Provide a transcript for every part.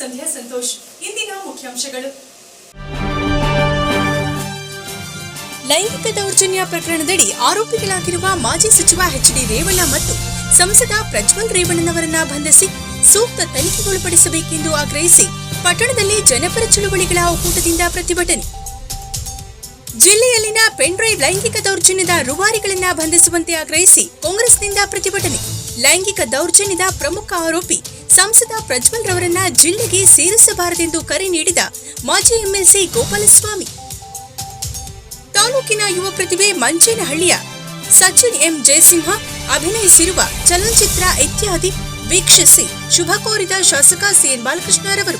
ಸಂಧ್ಯಾ ಸಂತೋಷ್ ಇಂದಿನ ಮುಖ್ಯಾಂಶಗಳು. ಲೈಂಗಿಕ ದೌರ್ಜನ್ಯ ಪ್ರಕರಣದಡಿ ಆರೋಪಿಗಳಾಗಿರುವ ಮಾಜಿ ಸಚಿವ ಎಚ್ ಡಿ ರೇವಣ್ಣ ಮತ್ತು ಸಂಸದ ಪ್ರಜ್ವಲ್ ರೇವಣ್ಣನವರನ್ನ ಬಂಧಿಸಿ ಸೂಕ್ತ ತನಿಖೆಗೊಳಪಡಿಸಬೇಕೆಂದು ಆಗ್ರಹಿಸಿ ಪಟ್ಟಣದಲ್ಲಿ ಜನಪರ ಚಳುವಳಿಗಳ ಒಕ್ಕೂಟದಿಂದ ಪ್ರತಿಭಟನೆ. ಜಿಲ್ಲೆಯಲ್ಲಿನ ಪೆನ್ಡ್ರೈವ್ ಲೈಂಗಿಕ ದೌರ್ಜನ್ಯದ ರೂವಾರಿಗಳನ್ನ ಬಂಧಿಸುವಂತೆ ಆಗ್ರಹಿಸಿ ಕಾಂಗ್ರೆಸ್ನಿಂದ ಪ್ರತಿಭಟನೆ. ಲೈಂಗಿಕ ದೌರ್ಜನ್ಯದ ಪ್ರಮುಖ ಆರೋಪಿ ಸಂಸದ ಪ್ರಜ್ವಲ್ ರವರನ್ನ ಜಿಲ್ಲೆಗೆ ಸೇರಿಸಬಾರದೆಂದು ಕರೆ ನೀಡಿದ ಮಾಜಿ ಎಂಎಲ್ಸಿ ಗೋಪಾಲಸ್ವಾಮಿ. ತಾಲೂಕಿನ ಯುವ ಪ್ರತಿಭೆ ಮಂಚೇನಹಳ್ಳಿಯ ಸಚಿನ್ ಎಂ ಜಯಸಿಂಹ ಅಭಿನಯಿಸಿರುವ ಚಲನಚಿತ್ರ ಇತ್ಯಾದಿ ವೀಕ್ಷಿಸಿ ಶುಭ ಕೋರಿದ ಶಾಸಕ ಸಿಎನ್ ಬಾಲಕೃಷ್ಣರವರು.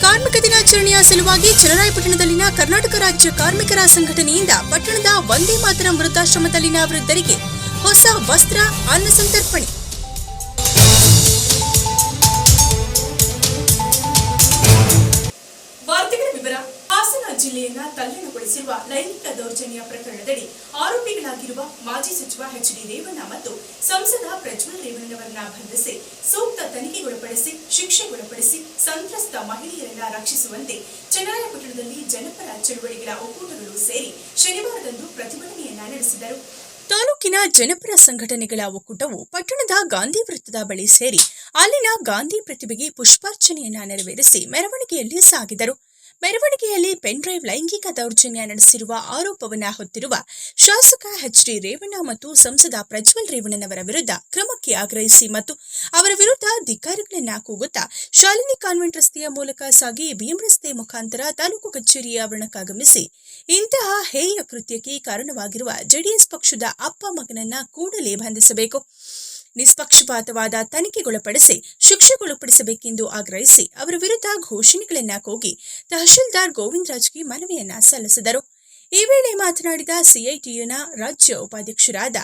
ಕಾರ್ಮಿಕ ದಿನಾಚರಣೆಯ ಸಲುವಾಗಿ ಚನ್ನರಾಯಪಟ್ಟಣದಲ್ಲಿನ ಕರ್ನಾಟಕ ರಾಜ್ಯ ಕಾರ್ಮಿಕರ ಸಂಘಟನೆಯಿಂದ ಪಟ್ಟಣದ ವಂದೇ ಮಾತರ ವೃದ್ಧಾಶ್ರಮದಲ್ಲಿನ ವೃದ್ಧರಿಗೆ ಹೊಸ ವಸ್ತ್ರ, ಅನ್ನ ಸಂತರ್ಪಣೆ. ತಲ್ಲಣಗೊಳಿಸಿರುವ ಲೈಂಗಿಕ ದೌರ್ಜನ್ಯ ಪ್ರಕರಣದಡಿ ಆರೋಪಿಗಳಾಗಿರುವ ಮಾಜಿ ಸಚಿವ ಎಚ್ ಡಿ ರೇವಣ್ಣ ಮತ್ತು ಸಂಸದ ಪ್ರಜ್ವಲ್ ರೇವಣ್ಣವರನ್ನ ಬಂಧಿಸಿ ಸೂಕ್ತ ತನಿಖೆಗೊಳಪಡಿಸಿ, ಶಿಕ್ಷೆಗೊಳಪಡಿಸಿ ಸಂತ್ರಸ್ತ ಮಹಿಳೆಯರನ್ನ ರಕ್ಷಿಸುವಂತೆ ಚನ್ನರಾಯಪಟ್ಟಣದಲ್ಲಿ ಜನಪರ ಚಳುವಳಿಗಳ ಒಕ್ಕೂಟಗಳು ಸೇರಿ ಶನಿವಾರದಂದು ಪ್ರತಿಭಟನೆಯನ್ನ ನಡೆಸಿದರು. ತಾಲೂಕಿನ ಜನಪರ ಸಂಘಟನೆಗಳ ಒಕ್ಕೂಟವು ಪಟ್ಟಣದ ಗಾಂಧಿ ವೃತ್ತದ ಬಳಿ ಸೇರಿ ಅಲ್ಲಿನ ಗಾಂಧಿ ಪ್ರತಿಭೆಗೆ ಪುಷ್ಪಾರ್ಚನೆಯನ್ನ ನೆರವೇರಿಸಿ ಮೆರವಣಿಗೆಯಲ್ಲಿ ಸಾಗಿದರು. ಮೆರವಣಿಗೆಯಲ್ಲಿ ಪೆನ್ಡ್ರೈವ್ ಲೈಂಗಿಕ ದೌರ್ಜನ್ಯ ನಡೆಸಿರುವ ಆರೋಪವನ್ನ ಹೊತ್ತಿರುವ ಶಾಸಕ ಎಚ್ ಡಿ ರೇವಣ್ಣ ಮತ್ತು ಸಂಸದ ಪ್ರಜ್ವಲ್ ರೇವಣ್ಣನವರ ವಿರುದ್ಧ ಕ್ರಮಕ್ಕೆ ಆಗ್ರಹಿಸಿ ಮತ್ತು ಅವರ ವಿರುದ್ಧ ಧಿಕ್ಕಾರಿಗಳನ್ನ ಕೂಗುತ್ತಾ ಶಾಲಿನಿ ಕಾನ್ವೆಂಟ್ ರಸ್ತೆಯ ಮೂಲಕ ಸಾಗಿ ಬಿಎಂ ರಸ್ತೆ ಮುಖಾಂತರ ತಾಲೂಕು ಕಚೇರಿಯ ಆವರಣಕ್ಕಾಗಮಿಸಿ ಇಂತಹ ಹೇಯ ಕೃತ್ಯಕ್ಕೆ ಕಾರಣವಾಗಿರುವ ಜೆಡಿಎಸ್ ಪಕ್ಷದ ಅಪ್ಪ ಮಗನನ್ನ ಕೂಡಲೇ ಬಂಧಿಸಬೇಕು. ನಿಷ್ಪಕ್ಷಪಾತವಾದ ತನಿಖೆಗೊಳಪಡಿಸಿ ಶಿಕ್ಷೆಗೊಳಪಡಿಸಬೇಕೆಂದು ಆಗ್ರಹಿಸಿ ಅವರ ವಿರುದ್ಧ ಘೋಷಣೆಗಳನ್ನ ಕೂಗಿ ತಹಶೀಲ್ದಾರ್ ಗೋವಿಂದ್ ರಾಜ್ಗೆ ಮನವಿಯನ್ನ ಸಲ್ಲಿಸಿದರು. ಈ ವೇಳೆ ಮಾತನಾಡಿದ ಸಿಐಟಿಯುನ ರಾಜ್ಯ ಉಪಾಧ್ಯಕ್ಷರಾದ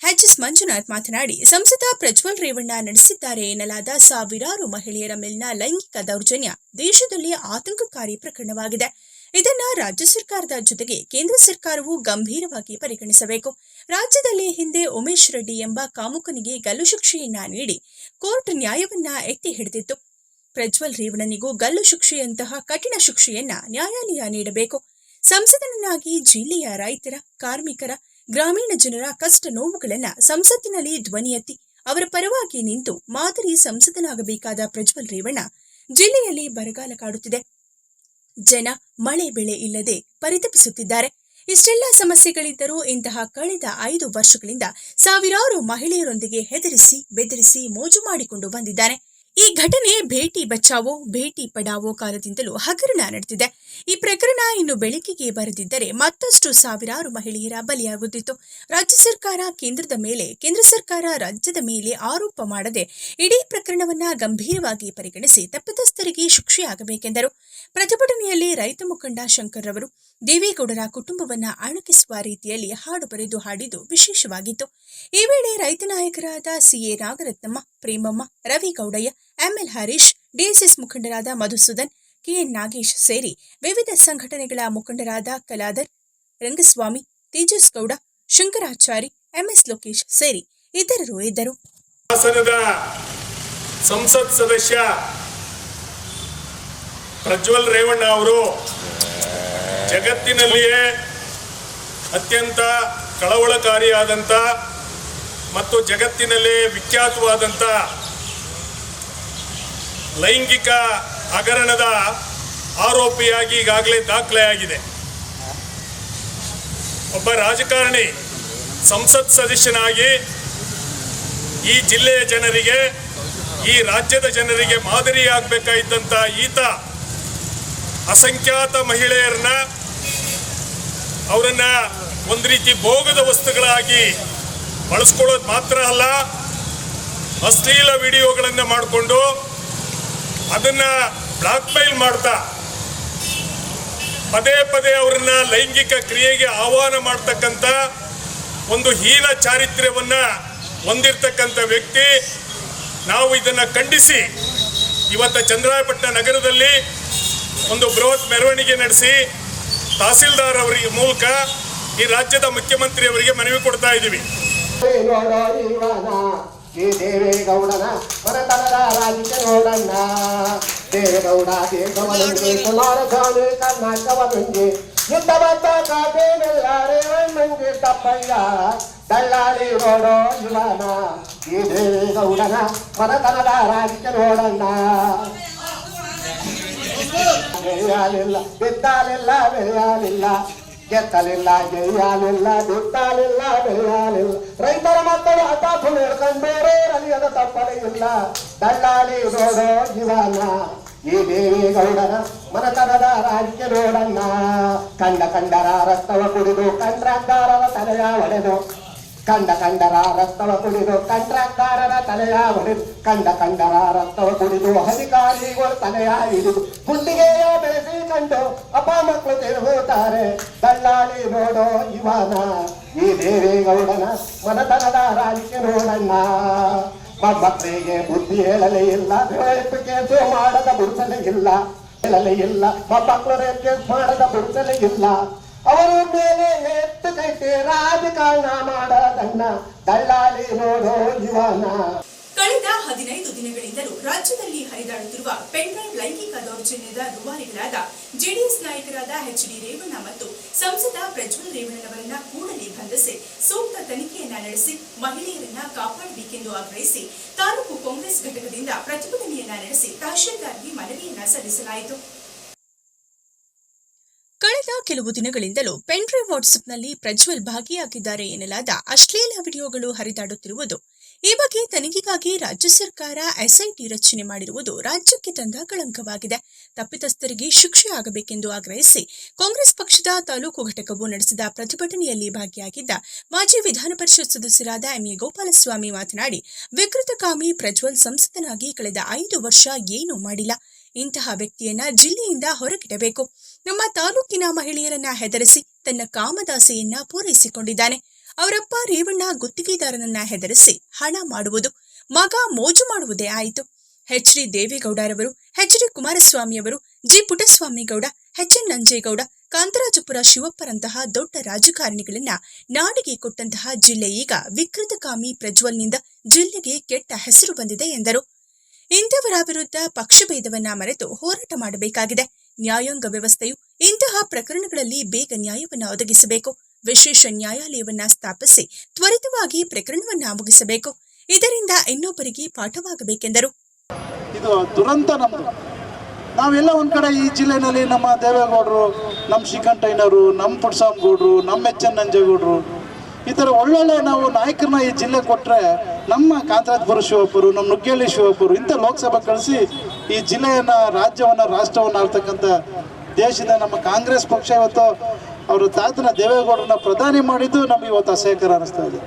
ಎಚ್ಎಸ್ ಮಂಜುನಾಥ್ ಮಾತನಾಡಿ, ಸಂಸದ ಪ್ರಜ್ವಲ್ ರೇವಣ್ಣ ನಡೆಸಿದ್ದಾರೆ ಎನ್ನಲಾದ ಸಾವಿರಾರು ಮಹಿಳೆಯರ ಮೇಲಿನ ಲೈಂಗಿಕ ದೌರ್ಜನ್ಯ ದೇಶದಲ್ಲಿ ಆತಂಕಕಾರಿ ಪ್ರಕರಣವಾಗಿದೆ. ಇದನ್ನ ರಾಜ್ಯ ಸರ್ಕಾರದ ಜೊತೆಗೆ ಕೇಂದ್ರ ಸರ್ಕಾರವು ಗಂಭೀರವಾಗಿ ಪರಿಗಣಿಸಬೇಕು. ರಾಜ್ಯದಲ್ಲಿ ಹಿಂದೆ ಉಮೇಶ್ ರೆಡ್ಡಿ ಎಂಬ ಕಾಮುಕನಿಗೆ ಗಲ್ಲು ಶಿಕ್ಷೆಯನ್ನ ನೀಡಿ ಕೋರ್ಟ್ ನ್ಯಾಯವನ್ನ ಎತ್ತಿ ಹಿಡಿದಿತ್ತು. ಪ್ರಜ್ವಲ್ ರೇವಣನಿಗೂ ಗಲ್ಲು ಶಿಕ್ಷೆಯಂತಹ ಕಠಿಣ ಶಿಕ್ಷೆಯನ್ನ ನ್ಯಾಯಾಲಯ ನೀಡಬೇಕು. ಸಂಸದನನ್ನಾಗಿ ಜಿಲ್ಲೆಯ ರೈತರ, ಕಾರ್ಮಿಕರ, ಗ್ರಾಮೀಣ ಜನರ ಕಷ್ಟ ನೋವುಗಳನ್ನ ಸಂಸತ್ತಿನಲ್ಲಿ ಧ್ವನಿ ಎತ್ತಿ ಅವರ ಪರವಾಗಿ ನಿಂತು ಮಾದರಿ ಸಂಸದನಾಗಬೇಕಾದ ಪ್ರಜ್ವಲ್ ರೇವಣ್ಣ ಜಿಲ್ಲೆಯಲ್ಲಿ ಬರಗಾಲ ಕಾಡುತ್ತಿದೆ. ಜನ ಮಳೆ ಬೆಳೆ ಇಲ್ಲದೆ ಪರಿತಪಿಸುತ್ತಿದ್ದಾರೆ. ಇಷ್ಟೆಲ್ಲ ಸಮಸ್ಯೆಗಳಿದ್ದರೂ ಇಂತಹ ಕಳೆದ ಐದು ವರ್ಷಗಳಿಂದ ಸಾವಿರಾರು ಮಹಿಳೆಯರೊಂದಿಗೆ ಹೆದರಿಸಿ, ಬೆದರಿಸಿ ಮೋಜು ಮಾಡಿಕೊಂಡು ಬಂದಿದ್ದಾನೆ ಈ ಘಟನೆ ಭೇಟಿ ಬಚಾವೋ, ಭೇಟಿ ಪಡಾವೋ ಕಾಲದಿಂದಲೂ ಹಗರಣ ನಡೆದಿದೆ. ಈ ಪ್ರಕರಣ ಇನ್ನು ಬೆಳಕಿಗೆ ಬರದಿದ್ದರೆ ಮತ್ತಷ್ಟು ಸಾವಿರಾರು ಮಹಿಳೆಯರ ಬಲಿಯಾಗುತ್ತಿತ್ತು. ರಾಜ್ಯ ಸರ್ಕಾರ ಕೇಂದ್ರದ ಮೇಲೆ, ಕೇಂದ್ರ ಸರ್ಕಾರ ರಾಜ್ಯದ ಮೇಲೆ ಆರೋಪ ಮಾಡದೆ ಇಡೀ ಪ್ರಕರಣವನ್ನ ಗಂಭೀರವಾಗಿ ಪರಿಗಣಿಸಿ ತಪ್ಪಿತಸ್ಥರಿಗೆ ಶಿಕ್ಷೆಯಾಗಬೇಕೆಂದರು. ಪ್ರತಿಭಟನೆಯಲ್ಲಿ ರೈತ ಮುಖಂಡ ಶಂಕರ್ ರವರು ದೇವೇಗೌಡರ ಕುಟುಂಬವನ್ನ ಅಣಕಿಸುವ ರೀತಿಯಲ್ಲಿ ಹಾಡು ಬರೆದು ಹಾಡಿದ್ದು ವಿಶೇಷವಾಗಿತ್ತು. ಈ ವೇಳೆ ರೈತ ನಾಯಕರಾದ CA Nagarathnamma, Premamma, Ravigowdaiah, ML Harish, DSS ಮುಖಂಡರಾದ ಮಧುಸೂದನ್, ಕೆಎನ್ ನಾಗೇಶ್ ಸೇರಿ ವಿವಿಧ ಸಂಘಟನೆಗಳ ಮುಖಂಡರಾದ ಕಲಾದರ್ ರಂಗಸ್ವಾಮಿ ತೇಜಸ್ ಗೌಡ ಶಂಕರಾಚಾರಿ, ಎಂಎಸ್ ಲೋಕೇಶ್ ಸೇರಿ ಇತರರು ಇದ್ದರು. ಸಂಸತ್ ಸದಸ್ಯ ಪ್ರಜ್ವಲ್ ರೇವಣ್ಣ ಅವರು ಜಗತ್ತಿನಲ್ಲಿಯೇ ಅತ್ಯಂತ ಕಳವಳಕಾರಿಯಾದಂಥ ಮತ್ತು ಜಗತ್ತಿನಲ್ಲೇ ವಿಖ್ಯಾತವಾದಂಥ ಲೈಂಗಿಕ ಹಗರಣದ ಆರೋಪಿಯಾಗಿ ಈಗಾಗಲೇ ದಾಖಲೆಯಾಗಿದೆ. ಒಬ್ಬ ರಾಜಕಾರಣಿ ಸಂಸತ್ ಸದಸ್ಯನಾಗಿ ಈ ಜಿಲ್ಲೆಯ ಜನರಿಗೆ, ಈ ರಾಜ್ಯದ ಜನರಿಗೆ ಮಾದರಿಯಾಗಬೇಕಾಗಿದ್ದಂಥ ಈತ ಅಸಂಖ್ಯಾತ ಮಹಿಳೆಯರನ್ನ ಅವರನ್ನ ಒಂದು ರೀತಿ ಭೋಗದ ವಸ್ತುಗಳಾಗಿ ಬಳಸ್ಕೊಳ್ಳೋದು ಮಾತ್ರ ಅಲ್ಲ, ಅಶ್ಲೀಲ ವಿಡಿಯೋಗಳನ್ನು ಮಾಡಿಕೊಂಡು ಅದನ್ನ ಬ್ಲಾಕ್ ಮೇಲ್ ಮಾಡ್ತಾ, ಪದೇ ಪದೇ ಅವರನ್ನ ಲೈಂಗಿಕ ಕ್ರಿಯೆಗೆ ಆಹ್ವಾನ ಮಾಡ್ತಕ್ಕಂಥ ಒಂದು ಹೀನ ಚಾರಿತ್ರ್ಯವನ್ನ ಹೊಂದಿರ್ತಕ್ಕಂಥ ವ್ಯಕ್ತಿ ನಾವು ಇದನ್ನ ಖಂಡಿಸಿ. ಇವತ್ತ ಚಂದ್ರಾಯಪಟ್ಟಣ ನಗರದಲ್ಲಿ ಒಂದು ಬೃಹತ್ ಮೆರವಣಿಗೆ ನಡೆಸಿ ತಹಸೀಲ್ದಾರ್ ಅವರಿಗೆ ಮೂಲಕ ಈ ರಾಜ್ಯದ ಮುಖ್ಯಮಂತ್ರಿ ಅವರಿಗೆ ಮನವಿ ಕೊಡ್ತಾ ಇದ್ದೀವಿ. ಇವನ ಈ ದೇವೇಗೌಡ ದೇವೇಗೌಡನ ಮನತನದ ರಾಜಕೀಯ ನೋಡಣ್ಣ ದೇವೇಗೌಡ ದೇಶವನುಂಜಿ ಕುಮಾರಸ್ವಾಮಿ ಕರ್ನಾಟಕವನುಂಜಿ ಯುದ್ಧಬದ್ಧ ಕಾಟೇನೆಲ್ಲಾರೆ ಮಂಜಿ ತಪ್ಪಯ್ಯ ದಳ್ಳಾಳಿ ನೋಡೋ ಯುವನ ಈ ದೇವೇಗೌಡನ ಮನತನದ ರಾಜಕೀಯ ನೋಡಣ್ಣ ಬೆಳೆಯಲಿಲ್ಲ ಬಿತ್ತಲಿಲ್ಲ ಬೆಳೆಯಲಿಲ್ಲ ಗೆತ್ತಲಿಲ್ಲ ಜೈಯಲಿಲ್ಲ ಬಿತ್ತಲಿಲ್ಲ ಬೆಳೆಯಲಿಲ್ಲ ರೈತರ ಮಕ್ಕಳು ಹಠಾತ್ ಹಿಡ್ಕೊಂಡು ಬೇರೆ ಅಲಿಯದ ತಪ್ಪಲೇ ಇಲ್ಲ ದಳ್ಳಾಳಿ ನೋಡೋ ಜೀವನ ಈ ದೇವೇಗೌಡನ ಮನತನದ ರಾಜ್ಯ ನೋಡಣ್ಣ ಕಂಡ ಕಂಡರ ರಕ್ತವ ಕುಡಿದು ಕಂಡ್ರಾಕ್ದಾರರ ತಲೆಯ ಒಡೆದು ಕಂಡ ಕಂಡರ ರಕ್ತವ ಕುಡಿದು ಕಂಟ್ರಾಕ್ಟಾರರ ತಲೆಯ ಹೊಡೆದು ಕಂಡ ಕಂಡರ ರಕ್ತವ ಕುಡಿದು ಅಧಿಕಾರಿಗಳು ತಲೆಯ ಹಿಡಿದು ಗುಂಡಿಗೆಯ ಬೆಳೆಸಿ ಕಂಡು ಅಪ್ಪ ಮಕ್ಕಳು ತಿರುಗುತ್ತಾರೆ. ದಳ್ಳಾಳಿ ನೋಡೋ ಇವನ ಈ ದೇವೇಗೌಡನ ಮನತನದ ರಾಜಕೀಯ ನೋಡಣ್ಣ. ಮಕ್ಕಳಿಗೆ ಬುದ್ಧಿ ಹೇಳಲೇ ಇಲ್ಲ ಕೇಸು ಮಾಡದ ಬುಡ್ಸಲೇ ಇಲ್ಲ, ಹೇಳಲೇ ಇಲ್ಲ. ಮಕ್ಕಳು ಕೇಸು ಮಾಡದ ಬುಡ್ಸಲೇ ಇಲ್ಲ. ಅವರು ಮೇಲೆ ಎತ್ತು ಕಟ್ಟಿ ರಾಜಕಾರಣ ಮಾಡದನ್ನ ದಳ್ಳಾಲಿ ನೋಡೋ ಜೀವನ ಕಳೆದ ಹದಿನೈದು ದಿನಗಳಿಂದಲೂ ರಾಜ್ಯದಲ್ಲಿ ಹರಿದಾಡುತ್ತಿರುವ ಪೆಂಡ್ರೈವ್ ಲೈಂಗಿಕ ದೌರ್ಜನ್ಯದ ದುಬಾರಿಗಳಾದ ಜೆಡಿಎಸ್ ನಾಯಕರಾದ ಎಚ್ ಡಿ ರೇವಣ್ಣ ಮತ್ತು ಸಂಸದ ಪ್ರಜ್ವಲ್ ರೇವಣ್ಣನವರನ್ನ ಕೂಡಲೇ ಬಂಧಿಸಿ ಸೂಕ್ತ ತನಿಖೆಯನ್ನ ನಡೆಸಿ ಮಹಿಳೆಯರನ್ನ ಕಾಪಾಡಬೇಕೆಂದು ಆಗ್ರಹಿಸಿ ತಾಲೂಕು ಕಾಂಗ್ರೆಸ್ ಘಟಕದಿಂದ ಪ್ರತಿಭಟನೆಯನ್ನ ನಡೆಸಿ ತಹಶೀಲ್ದಾರ್ಗೆ ಮನವಿಯನ್ನ ಸಲ್ಲಿಸಲಾಯಿತು. ಕಳೆದ ಕೆಲವು ದಿನಗಳಿಂದಲೂ ಪೆಂಡ್ರಿ ವಾಟ್ಸ್ಆಪ್ನಲ್ಲಿ ಪ್ರಜ್ವಲ್ ಭಾಗಿಯಾಗಿದ್ದಾರೆ ಎನ್ನಲಾದ ಅಶ್ಲೀಲ ವಿಡಿಯೋಗಳು ಹರಿದಾಡುತ್ತಿರುವುದು. ಈ ಬಗ್ಗೆ ತನಿಖೆಗಾಗಿ ರಾಜ್ಯ ಸರ್ಕಾರ ಎಸ್ಐಟಿ ರಚನೆ ಮಾಡಿರುವುದು ರಾಜ್ಯಕ್ಕೆ ತಂದ ಕಳಂಕವಾಗಿದೆ. ತಪ್ಪಿತಸ್ಥರಿಗೆ ಶಿಕ್ಷೆ ಆಗಬೇಕೆಂದು ಆಗ್ರಹಿಸಿ ಕಾಂಗ್ರೆಸ್ ಪಕ್ಷದ ತಾಲೂಕು ಘಟಕವು ನಡೆಸಿದ ಪ್ರತಿಭಟನೆಯಲ್ಲಿ ಭಾಗಿಯಾಗಿದ್ದ ಮಾಜಿ ವಿಧಾನ ಪರಿಷತ್ ಸದಸ್ಯರಾದ ಎಂಎ ಗೋಪಾಲಸ್ವಾಮಿ ಮಾತನಾಡಿ, ವಿಕೃತಕಾಮಿ ಪ್ರಜ್ವಲ್ ಸಂಸದನಾಗಿ ಕಳೆದ ಐದು ವರ್ಷ ಏನೂ ಮಾಡಿಲ್ಲ. ಇಂತಹ ವ್ಯಕ್ತಿಯನ್ನ ಜಿಲ್ಲೆಯಿಂದ ಹೊರಗಿಡಬೇಕು. ನಮ್ಮ ತಾಲೂಕಿನ ಮಹಿಳೆಯರನ್ನ ಹೆದರಿಸಿ ತನ್ನ ಕಾಮದಾಸೆಯನ್ನ ಪೂರೈಸಿಕೊಂಡಿದ್ದಾನೆ. ಅವರಪ್ಪ ರೇವಣ್ಣ ಗುತ್ತಿಗೆದಾರನನ್ನ ಹೆದರಿಸಿ ಹಣ ಮಾಡುವುದು, ಮಗ ಮೋಜು ಮಾಡುವುದೇ ಆಯಿತು. ಎಚ್. ಡಿ. ದೇವೇಗೌಡರವರು, ಎಚ್. ಡಿ. ಕುಮಾರಸ್ವಾಮಿಯವರು, G. Puttaswamygowda, H. N. Nanjegowda, Kantharajapura ಶಿವಪ್ಪರಂತಹ ದೊಡ್ಡ ರಾಜಕಾರಣಿಗಳನ್ನ ನಾಡಿಗೆ ಕೊಟ್ಟಂತಹ ಜಿಲ್ಲೆ ಈಗ ವಿಕೃತಕಾಮಿ ಪ್ರಜ್ವಲ್ನಿಂದ ಜಿಲ್ಲೆಗೆ ಕೆಟ್ಟ ಹೆಸರು ಬಂದಿದೆ ಎಂದರು. ಇಂಥವರ ವಿರುದ್ಧ ಪಕ್ಷಭೇದವನ್ನ ಮರೆತು ಹೋರಾಟ ಮಾಡಬೇಕಾಗಿದೆ. ನ್ಯಾಯಾಂಗ ವ್ಯವಸ್ಥೆಯು ಇಂತಹ ಪ್ರಕರಣಗಳಲ್ಲಿ ಬೇಗ ನ್ಯಾಯವನ್ನ ಒದಗಿಸಬೇಕು. ವಿಶೇಷ ನ್ಯಾಯಾಲಯವನ್ನ ಸ್ಥಾಪಿಸಿ ತ್ವರಿತವಾಗಿ ಪ್ರಕರಣವನ್ನ ಮುಗಿಸಬೇಕು. ಇದರಿಂದ ಇನ್ನೊಬ್ಬರಿಗೆ ಪಾಠವಾಗಬೇಕೆಂದರು. ಇದು ದುರಂತ ನಮ್ಮದು ನಾವೆಲ್ಲ ಒಂದ್ ಕಡೆ ಈ ಜಿಲ್ಲೆನಲ್ಲಿ ನಮ್ಮ ದೇವೇಗೌಡರು, ನಮ್ಮ ಶ್ರೀಕಂಠಯ್ಯನವರು, ನಮ್ಮ ಪುಟ್ಸಾಮ್ಗೌಡ್ರು, ನಮ್ಮ ಎಚ್ ಎನ್ ನಂಜೇಗೌಡರು, ಈ ಥರ ಒಳ್ಳೊಳ್ಳೆ ನಾವು ನಾಯಕರನ್ನ ಈ ಜಿಲ್ಲೆ ಕೊಟ್ಟರೆ ನಮ್ಮ ಕಾಂತರಾಜ್ಪುರ ಶಿವಪ್ಪರು, ನಮ್ಮ ನುಗ್ಗೇಳಿ ಶಿವಪ್ಪರು ಇಂಥ ಲೋಕಸಭೆ ಕಳಿಸಿ ಈ ಜಿಲ್ಲೆಯನ್ನು, ರಾಜ್ಯವನ್ನು, ರಾಷ್ಟ್ರವನ್ನು ಆಳ್ತಕ್ಕಂಥ ದೇಶದ ನಮ್ಮ ಕಾಂಗ್ರೆಸ್ ಪಕ್ಷ ಇವತ್ತು ಅವರ ತಾತನ ದೇವೇಗೌಡರನ್ನ ಪ್ರಧಾನಿ ಮಾಡಿದ್ದು ನಮ್ಗೆ ಇವತ್ತು ಅಸಹ್ಯಕರ ಅನಿಸ್ತಾ ಇದೆ.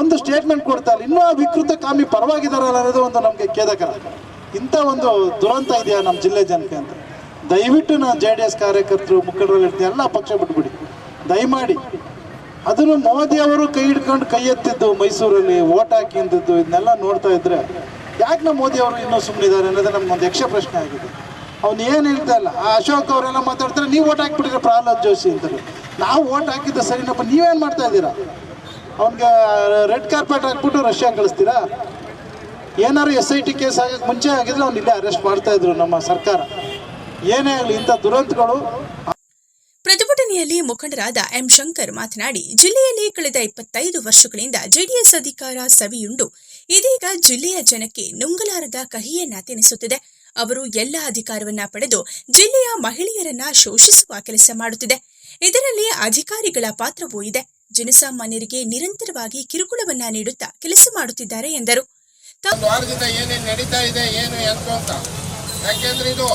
ಒಂದು ಸ್ಟೇಟ್ಮೆಂಟ್ ಕೊಡ್ತಾರೆ ಇನ್ನೂ ಆ ವಿಕೃತ ಕಾಮಿ ಪರವಾಗಿದ್ದಾರಲ್ಲ ಅನ್ನೋದು ಒಂದು ನಮಗೆ ಖೇದಕರ. ಇಂಥ ಒಂದು ದುರಂತ ಇದೆಯಾ ನಮ್ಮ ಜಿಲ್ಲೆ ಜನಕ್ಕೆ ಅಂತ. ದಯವಿಟ್ಟು ನಾನು ಜೆ ಡಿ ಎಸ್ ಕಾರ್ಯಕರ್ತರು ಮುಖಂಡರು ಇರ್ತೀನಿ ಎಲ್ಲ ಪಕ್ಷ ಬಿಟ್ಬಿಡಿ. ದಯಮಾಡಿ. ಅದನ್ನು ಮೋದಿ ಅವರು ಕೈ ಹಿಡ್ಕೊಂಡು ಕೈ ಎತ್ತಿದ್ದು ಮೈಸೂರಲ್ಲಿ, ಓಟ್ ಹಾಕಿದ್ದು ಇದನ್ನೆಲ್ಲ ನೋಡ್ತಾ ಇದ್ರೆ ಯಾಕೆ ನಮ್ಮ ಮೋದಿ ಅವರು ಇನ್ನೂ ಸುಮ್ಮನಿದ್ದಾರೆ ಅನ್ನೋದು ನಮ್ಗೊಂದು ಯಕ್ಷ ಪ್ರಶ್ನೆ ಆಗಿದೆ. ಅವ್ನು ಏನು ಹೇಳ್ತಾ ಇಲ್ಲ? ಆ ಅಶೋಕ್ ಅವರೆಲ್ಲ ಮಾತಾಡ್ತಾರೆ, ನೀವು ಓಟ್ ಹಾಕ್ಬಿಟ್ಟಿದ್ರೆ ಪ್ರಹ್ಲಾದ್ ಜೋಶಿ ಅಂತಾರೆ. ನಾವು ಓಟ್ ಹಾಕಿದ್ದ ಸರಿನಪ್ಪ, ನೀವೇನು ಮಾಡ್ತಾ ಇದ್ದೀರಾ? ಅವ್ನಿಗೆ ರೆಡ್ ಕಾರ್ಪೆಟ್ ಹಾಕ್ಬಿಟ್ಟು ರಷ್ಯಾ ಕಳಿಸ್ತೀರಾ? ಏನಾದ್ರು ಎಸ್ ಐ ಟಿ ಕೇಸ್ ಆಗೋಕ್ಕೆ ಮುಂಚೆ ಆಗಿದ್ರೆ ಅವ್ನು ಇಲ್ಲೇ ಅರೆಸ್ಟ್ ಮಾಡ್ತಾ ಇದ್ರು ನಮ್ಮ ಸರ್ಕಾರ. ಏನೇ ಆಗಲಿ, ಇಂಥ ದುರಂತಗಳು ಪ್ರತಿಭಟನೆಯಲ್ಲಿ ಮುಖಂಡರಾದ ಎಂ. ಶಂಕರ್ ಮಾತನಾಡಿ, ಜಿಲ್ಲೆಯಲ್ಲಿ ಕಳೆದ ಇಪ್ಪತ್ತೈದು ವರ್ಷಗಳಿಂದ ಜೆಡಿಎಸ್ ಅಧಿಕಾರ ಸವಿಯುಂಡು ಇದೀಗ ಜಿಲ್ಲೆಯ ಜನಕ್ಕೆ ನುಂಗಲಾರದ ಕಹಿಯನ್ನ ತಿನಿಸುತ್ತಿದೆ. ಅವರು ಎಲ್ಲ ಅಧಿಕಾರವನ್ನ ಪಡೆದು ಜಿಲ್ಲೆಯ ಮಹಿಳೆಯರನ್ನ ಶೋಷಿಸುವ ಕೆಲಸ ಮಾಡುತ್ತಿದೆ. ಇದರಲ್ಲಿ ಅಧಿಕಾರಿಗಳ ಪಾತ್ರವೂ ಇದೆ. ಜನಸಾಮಾನ್ಯರಿಗೆ ನಿರಂತರವಾಗಿ ಕಿರುಕುಳವನ್ನ ನೀಡುತ್ತಾ ಕೆಲಸ ಮಾಡುತ್ತಿದ್ದಾರೆ ಎಂದರು. ನಡೀತಾ ಇದೆ, ಏನು ಅಂತ. ಯಾಕೆಂದ್ರೆ ಇದು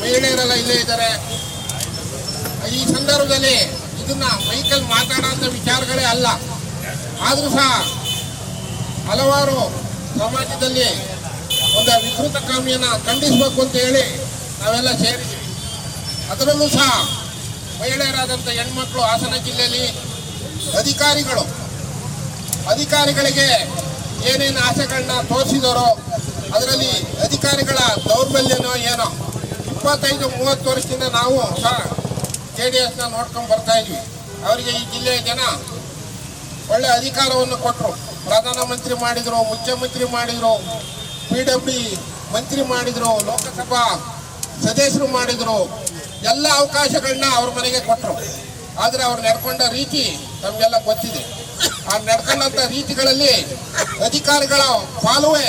ಮಹಿಳೆಯರೆಲ್ಲ ಇಲ್ಲೇ ಈ ಸಂದರ್ಭದಲ್ಲಿ ಇದನ್ನ ಮೈಕಲ್ ಮಾತಾಡೋ ವಿಚಾರಗಳೇ ಅಲ್ಲ. ಆದ್ರೂ ಸಹ ಹಲವಾರು ಸಮಾಜದಲ್ಲಿ ಒಂದು ವಿಕೃತ ಕಾಮಿಯನ್ನು ಖಂಡಿಸಬೇಕು ಅಂತ ಹೇಳಿ ನಾವೆಲ್ಲ ಸೇರಿದ್ದೀವಿ. ಅದರಲ್ಲೂ ಸಹ ಮಹಿಳೆಯರಾದಂಥ ಹೆಣ್ಮಕ್ಳು ಹಾಸನ ಜಿಲ್ಲೆಯಲ್ಲಿ ಅಧಿಕಾರಿಗಳು, ಅಧಿಕಾರಿಗಳಿಗೆ ಏನೇನು ಆಸೆಗಳನ್ನ ತೋರಿಸಿದರೋ ಅದರಲ್ಲಿ ಅಧಿಕಾರಿಗಳ ದೌರ್ಬಲ್ಯನೋ ಏನೋ ಇಪ್ಪತ್ತೈದು, ಮೂವತ್ತು ವರ್ಷದಿಂದ ನಾವು ಸಹ ಜೆ ಡಿ ಎಸ್ನ ನೋಡ್ಕೊಂಡು ಬರ್ತಾ ಇದ್ವಿ. ಅವರಿಗೆ ಈ ಜಿಲ್ಲೆಯ ಜನ ಒಳ್ಳೆ ಅಧಿಕಾರವನ್ನು ಕೊಟ್ಟರು ಪ್ರಧಾನಮಂತ್ರಿ ಮಾಡಿದ್ರು, ಮುಖ್ಯಮಂತ್ರಿ ಮಾಡಿದ್ರು, ಪಿ ಮಂತ್ರಿ ಮಾಡಿದ್ರು, ಲೋಕಸಭಾ ಸದಸ್ಯರು ಮಾಡಿದ್ರು, ಎಲ್ಲ ಅವಕಾಶಗಳನ್ನ ಅವ್ರ ಮನೆಗೆ ಕೊಟ್ಟರು ಆದರೆ ಅವ್ರು ನಡ್ಕೊಂಡ ರೀತಿ ನಮಗೆಲ್ಲ ಗೊತ್ತಿದೆ. ಆ ನಡ್ಕೊಂಡಂಥ ರೀತಿಗಳಲ್ಲಿ ಅಧಿಕಾರಿಗಳ ಪಾಲುವೆ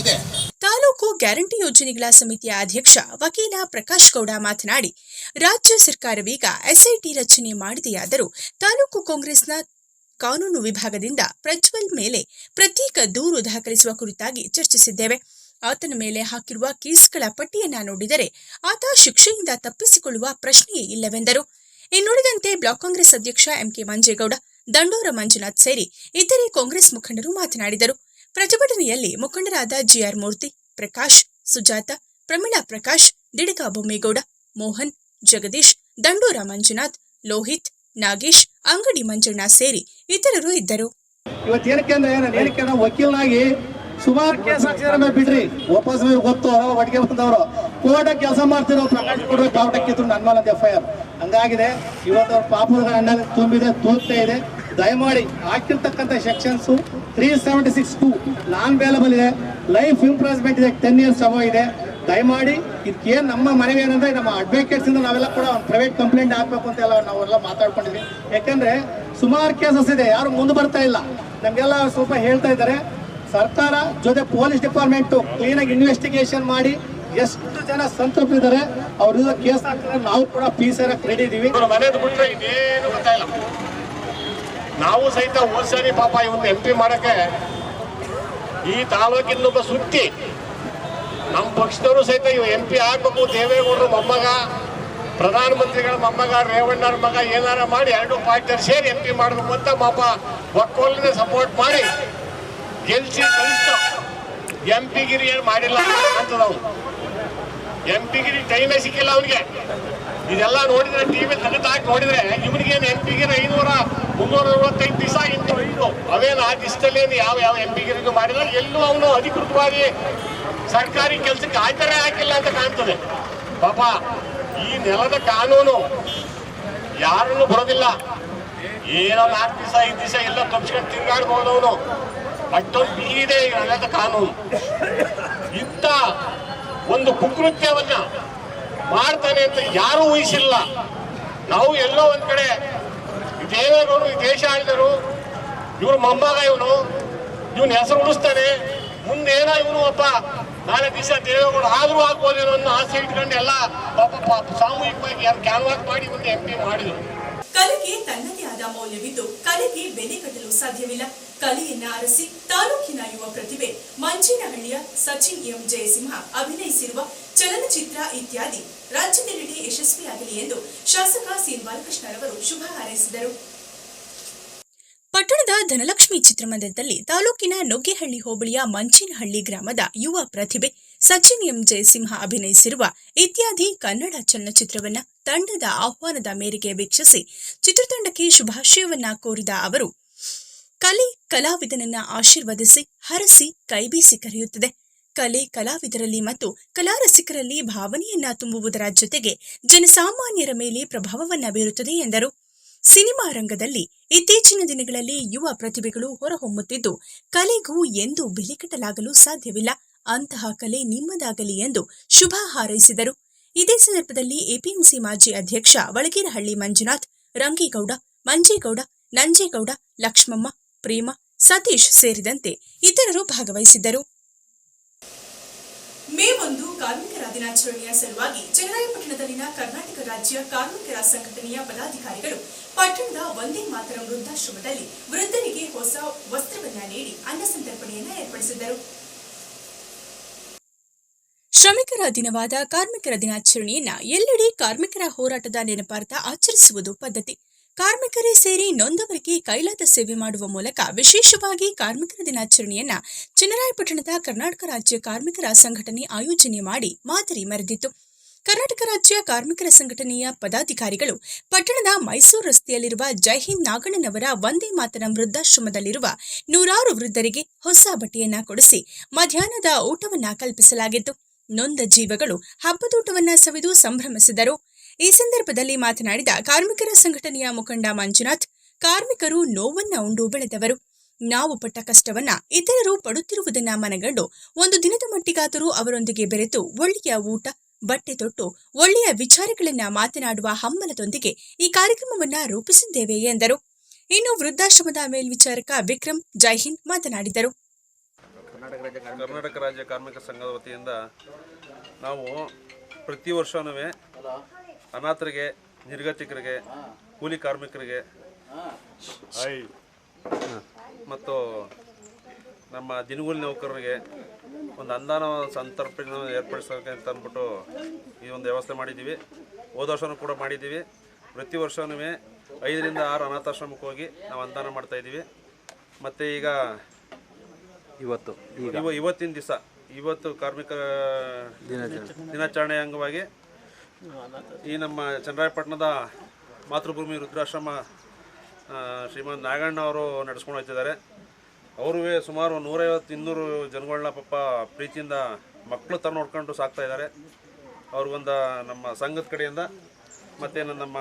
ಇದೆ. ತಾಲೂಕು ಗ್ಯಾರಂಟಿ ಯೋಜನೆಗಳ ಸಮಿತಿಯ ಅಧ್ಯಕ್ಷ ವಕೀಲ ಪ್ರಕಾಶ್ ಗೌಡ ಮಾತನಾಡಿ, ರಾಜ್ಯ ಸರ್ಕಾರವೀಗ ಎಸ್ಐಟಿ ರಚನೆ ಮಾಡಿದೆಯಾದರೂ ತಾಲೂಕು ಕಾಂಗ್ರೆಸ್ನ ಕಾನೂನು ವಿಭಾಗದಿಂದ ಪ್ರಜ್ವಲ್ ಮೇಲೆ ಪ್ರತ್ಯೇಕ ದೂರು ದಾಖಲಿಸುವ ಕುರಿತಾಗಿ ಚರ್ಚಿಸಿದ್ದೇವೆ. ಆತನ ಮೇಲೆ ಹಾಕಿರುವ ಕೇಸ್ಗಳ ಪಟ್ಟಿಯನ್ನ ನೋಡಿದರೆ ಆತ ಶಿಕ್ಷೆಯಿಂದ ತಪ್ಪಿಸಿಕೊಳ್ಳುವ ಪ್ರಶ್ನೆಯೇ ಇಲ್ಲವೆಂದರು. ಇನ್ನುಳಿದಂತೆ ಬ್ಲಾಕ್ ಕಾಂಗ್ರೆಸ್ ಅಧ್ಯಕ್ಷ ಎಂಕೆ ಮಂಜೇಗೌಡ, ದಂಡೋರ ಮಂಜುನಾಥ್ ಸೇರಿ ಇತರೆ ಕಾಂಗ್ರೆಸ್ ಮುಖಂಡರು ಮಾತನಾಡಿದರು. ಪ್ರತಿಭಟನೆಯಲ್ಲಿ ಮುಖಂಡರಾದ ಜಿಆರ್ ಮೂರ್ತಿ, ಪ್ರಕಾಶ್, ಸುಜಾತ, ಪ್ರಮೀಳಾ ಪ್ರಕಾಶ್, ದಿಡಕ ಬೊಮ್ಮೇಗೌಡ, ಮೋಹನ್, ಜಗದೀಶ್, ದಂಡೋರ ಮಂಜುನಾಥ್, ಲೋಹಿತ್, ನಾಗೇಶ್, ಅಂಗಡಿ ಮಂಜಣ್ಣ ಸೇರಿ ಇತರರು ಇದ್ದರು. ಇವತ್ತು ಏನಕ್ಕೆ ಅಂದ್ರೆ ನಾನು ಏನಕ್ಕೆ ಅಂದ್ರೆ ವಕೀಲನಾಗಿ ಸುಮಾರು ಕೇಸ್ ಹಾಕ್ಸಿದ್ರೆ ಬಿಡ್ರಿ. ವಾಪಸ್ ಗೊತ್ತು ಅವರ ಒಟ್ಟಿಗೆ ಬಂದವರು. ಕೋರ್ಟ್ ಕೆಲಸ ಮಾಡ್ತಿರೋ ಪ್ರಕಾಶ್ ಕೊಡುವ ಬಾವುಟ ಕಿತ್ತು ನನ್ನ ಮೇಲೆ ಎಫ್ ಐ ಆರ್ ಹಂಗಾಗಿದೆ ಇವತ್ತು ಅವ್ರ ಪಾಪದ ಅಣ್ಣ ತುಂಬಿದೆ ತೋರ್ತಾ ಇದೆ. ದಯಮಾಡಿ ಹಾಕಿರ್ತಕ್ಕಂಥ sections three seventy six two non available ಇದೆ. ಲೈಫ್ ಇಂಪ್ರೂವ್ಮೆಂಟ್ ಇದೆ ಟೆನ್ ಇಯರ್ಸ್ ಸಮಯ ಇದೆ. ದಯಮಾಡಿ ಇದಕ್ಕೇನು ನಮ್ಮ ಮನವಿ ಏನಂದ್ರೆ ನಮ್ಮ ಅಡ್ವೊಕೇಟ್ಸ್ ಇಂದ ನಾವೆಲ್ಲ ಕೂಡ ಒಂದು ಪ್ರೈವೇಟ್ ಕಂಪ್ಲೇಂಟ್ ಹಾಕಬೇಕು ಅಂತ ಎಲ್ಲ ನಾವೆಲ್ಲ ಮಾತಾಡ್ಕೊಂಡಿದ್ವಿ. ಯಾಕಂದ್ರೆ ಸುಮಾರು ಕೇಸಸ್ ಇದೆ, ಯಾರು ಮುಂದೆ ಬರ್ತಾ ಇಲ್ಲ. ನಮಗೆಲ್ಲ ಸ್ವಲ್ಪ ಹೇಳ್ತಾ ಇದ್ದಾರೆ. ಸರ್ಕಾರ ಜೊತೆ ಪೊಲೀಸ್ ಡಿಪಾರ್ಟ್ಮೆಂಟ್ ಕ್ಲೀನಾಗಿ ಇನ್ವೆಸ್ಟಿಗೇಷನ್ ಮಾಡಿ ಎಷ್ಟು ಜನ ಸಂತೃಪ್ತಿದ್ದಾರೆ ಅವ್ರ ಕೇಸ್ ಹಾಕಿದ್ರೆ ನಾವು ಕೂಡ ಪೀಸ್ ರೆಡಿ ಇದೀವಿ. ಇವ್ರ ಮನೆದು ಬಿಟ್ರೆ ಗೊತ್ತಾಯಿಲ್ಲ ನಾವು ಸಹಿತ ಹೋದ್ ಪಾಪ ಇವತ್ತು ಎಂ ಪಿ ಮಾಡಕ್ಕೆ ಈ ತಾಲೂಕಿನೊಬ್ಬ ಸುತ್ತಿ ನಮ್ಮ ಪಕ್ಷದವರು ಸಹಿತ ಇವ್ ಎಂ ಪಿ ಆಗ್ಬೇಕು, ದೇವೇಗೌಡರು ಮೊಮ್ಮಗ, ಪ್ರಧಾನಮಂತ್ರಿಗಳ ಮೊಮ್ಮಗ ರೇವಣ್ಣರ ಮಗ, ಏನಾರ ಮಾಡಿ ಎರಡು ಪಾರ್ಟಿಯರ್ ಸೇರಿ ಎಂ ಪಿ ಮಾಡಬೇಕು ಅಂತ ಪಾಪ ಒಕ್ಕೋಲಿನ ಸಪೋರ್ಟ್ ಮಾಡಿ ಗೆಲ್ಸಿ ಕಳಿಸ್ತು ಎಂ ಪಿಗಿರಿ ಏನು ಮಾಡಿಲ್ಲ ಅಂತದವು ಎಂ ಪಿಗಿರಿ ಟೈಮೇ ಸಿಕ್ಕಿಲ್ಲ ಅವನಿಗೆ. ಇದೆಲ್ಲ ನೋಡಿದ್ರೆ ಟಿವಿ ತಗದು ಹಾಕಿ ನೋಡಿದ್ರೆ ಇವನಿಗೇನು ಎಂ ಪಿಗಿರಿ ಐನೂರ ಮುನ್ನೂರ ಅರವತ್ತೈದು ದಿವಸ ಇಂಟು ಐದು. ಅವೇನು ಆ ದಿವಸದಲ್ಲಿ ಯಾವ ಯಾವ ಎಂ ಪಿಗಿರಿಗೂ ಮಾಡಿಲ್ಲ. ಎಲ್ಲೂ ಅವನು ಅಧಿಕೃತವಾಗಿ ಸರ್ಕಾರಿ ಕೆಲಸಕ್ಕೆ ಆಯ್ತಾರೆ ಹಾಕಿಲ್ಲ ಅಂತ ಕಾಣ್ತದೆ. ಪಾಪ, ಈ ನೆಲದ ಕಾನೂನು ಯಾರನ್ನು ಬರೋದಿಲ್ಲ. ಏನೋ ನಾಲ್ಕು ದಿವಸ, ಐದು ದಿವಸ ಎಲ್ಲ ತಪ್ಪಿಸ್ಕೊಂಡು ತಿರ್ಗಾಡ್ಬೋದವನು ಅಷ್ಟೊಂದು ಬೀಗಿದೆ ಈ ನೆಲದ ಕಾನೂನು. ಇಂಥ ಒಂದು ಕುಕೃತ್ಯವನ್ನ ಮಾಡ್ತಾನೆ ಅಂತ ಯಾರೂ ಊಹಿಸಿಲ್ಲ. ನಾವು ಎಲ್ಲೋ ಒಂದ್ ಕಡೆ ದೇವೇಗೌಡರು ಈ ದೇಶ ಆಳಿದರು, ಇವ್ರ ಮೊಮ್ಮಗ ಇವನು, ಇವನ್ ಹೆಸರು ಉಳಿಸ್ತಾನೆ ಮುಂದೆ ಏನ ಇವನು ಒಬ್ಬ ನಾಳೆ ದಿವಸ ದೇವೇಗೌಡ ಆದ್ರೂ ಆಗ್ಬೋದೇನೋ ಅನ್ನೋ ಆಸೆ ಇಟ್ಕೊಂಡು ಎಲ್ಲ ಪಾಪ ಸಾಮೂಹಿಕವಾಗಿ ಯಾರು ಕ್ಯಾನ್ವಾಸ್ ಮಾಡಿ ಮುಂದೆ ಎಂ ಪಿ ಮಾಡಿದ್ರು. ತನ್ನದೇ ಆದ ಮೌಲ್ಯವಿದ್ದು ಕಲೆಗೆ ಬೆಲೆ ಕಟ್ಟಲು ಸಾಧ್ಯವಿಲ್ಲ. ಕಲೆಯನ್ನ ಅರಸಿ ತಾಲೂಕಿನ ಯುವ ಪ್ರತಿಭೆ ಮಂಚಿನಹಳ್ಳಿಯ ಸಚಿನ್ ಎಂ ಜಯಸಿಂಹ ಅಭಿನಯಿಸಿರುವ ಚಲನಚಿತ್ರ ಇತ್ಯಾದಿ ರಾಜ್ಯದೆಲ್ಲೆಡೆ ಯಶಸ್ವಿಯಾಗಲಿ ಎಂದು ಶಾಸಕ ಸಿ ಬಾಲಕೃಷ್ಣರವರು ಶುಭ ಹಾರೈಸಿದರು. ಪಟ್ಟಣದ ಧನಲಕ್ಷ್ಮಿ ಚಿತ್ರಮಂದಿರದಲ್ಲಿ ತಾಲೂಕಿನ ನುಗ್ಗೇಹಳ್ಳಿ ಹೋಬಳಿಯ ಮಂಚಿನಹಳ್ಳಿ ಗ್ರಾಮದ ಯುವ ಪ್ರತಿಭೆ ಸಚಿನ್ ಎಂ ಜಯಸಿಂಹ ಅಭಿನಯಿಸಿರುವ ಇತ್ಯಾದಿ ಕನ್ನಡ ಚಲನಚಿತ್ರವನ್ನ ತಂಡದ ಆಹ್ವಾನದ ಮೇರೆಗೆ ವೀಕ್ಷಿಸಿ ಚಿತ್ರತಂಡಕ್ಕೆ ಶುಭಾಶಯವನ್ನ ಕೋರಿದ ಅವರು, ಕಲೆ ಕಲಾವಿದನನ್ನ ಆಶೀರ್ವದಿಸಿ ಹರಸಿ ಕೈಬೀಸಿ ಕರೆಯುತ್ತದೆ. ಕಲೆ ಕಲಾವಿದರಲ್ಲಿ ಮತ್ತು ಕಲಾರಸಿಕರಲ್ಲಿ ಭಾವನೆಯನ್ನ ತುಂಬುವುದರ ಜೊತೆಗೆ ಜನಸಾಮಾನ್ಯರ ಮೇಲೆ ಪ್ರಭಾವವನ್ನ ಬೀರುತ್ತದೆ ಎಂದರು. ಸಿನಿಮಾ ರಂಗದಲ್ಲಿ ಇತ್ತೀಚಿನ ದಿನಗಳಲ್ಲಿ ಯುವ ಪ್ರತಿಭೆಗಳು ಹೊರಹೊಮ್ಮುತ್ತಿದ್ದು, ಕಲೆಗೂ ಎಂದೂ ಬೆಲೆ ಕಟ್ಟಲಾಗಲು ಸಾಧ್ಯವಿಲ್ಲ. ಅಂತಹ ಕಲೆ ನಿಮ್ಮದಾಗಲಿ ಎಂದು ಶುಭ ಹಾರೈಸಿದರು. ಇದೇ ಸಂದರ್ಭದಲ್ಲಿ ಎಪಿಎಂಸಿ ಮಾಜಿ ಅಧ್ಯಕ್ಷ ವಳಗೇರಹಳ್ಳಿ ಮಂಜುನಾಥ್, ರಂಗೇಗೌಡ, ಮಂಜೇಗೌಡ, ನಂಜೇಗೌಡ, ಲಕ್ಷ್ಮಮ್ಮ, ಪ್ರೇಮ, ಸತೀಶ್ ಸೇರಿದಂತೆ ಇತರರು ಭಾಗವಹಿಸಿದ್ದರು. ಮೇ ಒಂದು ಕಾರ್ಮಿಕರ ದಿನಾಚರಣೆಯ ಸಲುವಾಗಿ ಚನ್ನರಾಯಪಟ್ಟಣದಲ್ಲಿನ ಕರ್ನಾಟಕ ರಾಜ್ಯ ಕಾರ್ಮಿಕರ ಸಂಘಟನೆಯ ಪದಾಧಿಕಾರಿಗಳು ಪಟ್ಟಣದ ಒಂದೇ ಮಾತರ ವೃದ್ಧಾಶ್ರಮದಲ್ಲಿ ವೃದ್ಧನಿಗೆ ಹೊಸ ವಸ್ತ್ರವನ್ನ ನೀಡಿ ಅನ್ನ ಸಂತರ್ಪಣೆಯನ್ನ ಏರ್ಪಡಿಸಿದ್ದರು. ಶ್ರಮಿಕರ ದಿನವಾದ ಕಾರ್ಮಿಕರ ದಿನಾಚರಣೆಯನ್ನ ಎಲ್ಲೆಡೆ ಕಾರ್ಮಿಕರ ಹೋರಾಟದ ನೆನಪಾರ್ಥ ಆಚರಿಸುವುದು ಪದ್ಧತಿ. ಕಾರ್ಮಿಕರೇ ಸೇರಿ ನೊಂದವರಿಗೆ ಕೈಲಾದ ಸೇವೆ ಮಾಡುವ ಮೂಲಕ ವಿಶೇಷವಾಗಿ ಕಾರ್ಮಿಕರ ದಿನಾಚರಣೆಯನ್ನ ಚನ್ನರಾಯಪಟ್ಟಣದ ಕರ್ನಾಟಕ ರಾಜ್ಯ ಕಾರ್ಮಿಕರ ಸಂಘಟನೆ ಆಯೋಜನೆ ಮಾಡಿ ಮಾದರಿ ಮೆರೆದಿತ್ತು. ಕರ್ನಾಟಕ ರಾಜ್ಯ ಕಾರ್ಮಿಕರ ಸಂಘಟನೆಯ ಪದಾಧಿಕಾರಿಗಳು ಪಟ್ಟಣದ ಮೈಸೂರು ರಸ್ತೆಯಲ್ಲಿರುವ ಜೈಹಿಂದ್ ನಾಗಣ್ಣನವರ ವಂದೇ ಮಾತರಂ ವೃದ್ಧಾಶ್ರಮದಲ್ಲಿರುವ ನೂರಾರು ವೃದ್ಧರಿಗೆ ಹೊಸ ಬಟ್ಟೆಯನ್ನ ಕೊಡಿಸಿ ಮಧ್ಯಾಹ್ನದ ಊಟವನ್ನ ಕಲ್ಪಿಸಲಾಗಿತ್ತು. ನೊಂದ ಜೀವಗಳು ಹಬ್ಬದೂಟವನ್ನ ಸವಿದು ಸಂಭ್ರಮಿಸಿದರು. ಈ ಸಂದರ್ಭದಲ್ಲಿ ಮಾತನಾಡಿದ ಕಾರ್ಮಿಕರ ಸಂಘಟನೆಯ ಮುಖಂಡ ಮಂಜುನಾಥ್, ಕಾರ್ಮಿಕರು ನೋವನ್ನ ಉಂಡು ಬೆಳೆದವರು. ನಾವು ಪಟ್ಟ ಕಷ್ಟವನ್ನ ಇತರರು ಪಡುತ್ತಿರುವುದನ್ನ ಮನಗಂಡು ಒಂದು ದಿನದ ಮಟ್ಟಿಗಾದರೂ ಅವರೊಂದಿಗೆ ಬೆರೆತು ಒಳ್ಳೆಯ ಊಟ ಬಟ್ಟೆ ತೊಟ್ಟು ಒಳ್ಳೆಯ ವಿಚಾರಗಳನ್ನ ಮಾತನಾಡುವ ಹಮ್ಮಲದೊಂದಿಗೆ ಈ ಕಾರ್ಯಕ್ರಮವನ್ನ ರೂಪಿಸಿದ್ದೇವೆ ಎಂದರು. ಇನ್ನು ವೃದ್ಧಾಶ್ರಮದ ಮೇಲ್ವಿಚಾರಕ ವಿಕ್ರಮ್ ಜೈಹಿಂದ್ ಮಾತನಾಡಿದರು. ಕರ್ನಾಟಕ ರಾಜ್ಯ ಕಾರ್ಮಿಕ ಸಂಘದ ವತಿಯಿಂದ ನಾವು ಪ್ರತಿ ವರ್ಷವೂ ಅನಾಥರಿಗೆ ನಿರ್ಗತಿಕರಿಗೆ ಕೂಲಿ ಕಾರ್ಮಿಕರಿಗೆ ಮತ್ತು ನಮ್ಮ ದಿನಗೂಲಿ ನೌಕರರಿಗೆ ಒಂದು ಅನುದಾನ ಸಂತರ್ಪಣೆ ಏರ್ಪಡಿಸೋಕೆ ಅಂತ ಅಂದ್ಬಿಟ್ಟು ಈ ಒಂದು ವ್ಯವಸ್ಥೆ ಮಾಡಿದ್ದೀವಿ. ಹೋದ ವರ್ಷವೂ ಕೂಡ ಮಾಡಿದ್ದೀವಿ. ಪ್ರತಿ ವರ್ಷವೂ ಐದರಿಂದ ಆರು ಅನಾಥಾಶ್ರಮಕ್ಕೆ ಹೋಗಿ ನಾವು ಅನುದಾನ ಮಾಡ್ತಾಯಿದ್ದೀವಿ ಮತ್ತು ಈಗ ಇವತ್ತು ಇವ ಇವತ್ತಿನ ದಿವಸ ಇವತ್ತು ಕಾರ್ಮಿಕ ದಿನಾಚರಣೆ. ಅಂಗವಾಗಿ ಈ ನಮ್ಮ ಚನ್ನರಾಯಪಟ್ಟಣದ ಮಾತೃಭೂಮಿ ರುದ್ರಾಶ್ರಮ ಶ್ರೀಮಂತ ನಾಗಣ್ಣ ಅವರು ನಡೆಸ್ಕೊಂಡು ಹೋಗ್ತಿದ್ದಾರೆ. ಅವರು ಸುಮಾರು ನೂರೈವತ್ತು ಇನ್ನೂರು ಜನಗಳನ್ನ ಪಾಪ ಪ್ರೀತಿಯಿಂದ ಮಕ್ಕಳು ಥರ ನೋಡ್ಕೊಂಡು ಸಾಕ್ತಾ ಇದ್ದಾರೆ. ಅವ್ರಿಗೊಂದು ನಮ್ಮ ಸಂಘದ ಕಡೆಯಿಂದ ಮತ್ತು ನಮ್ಮ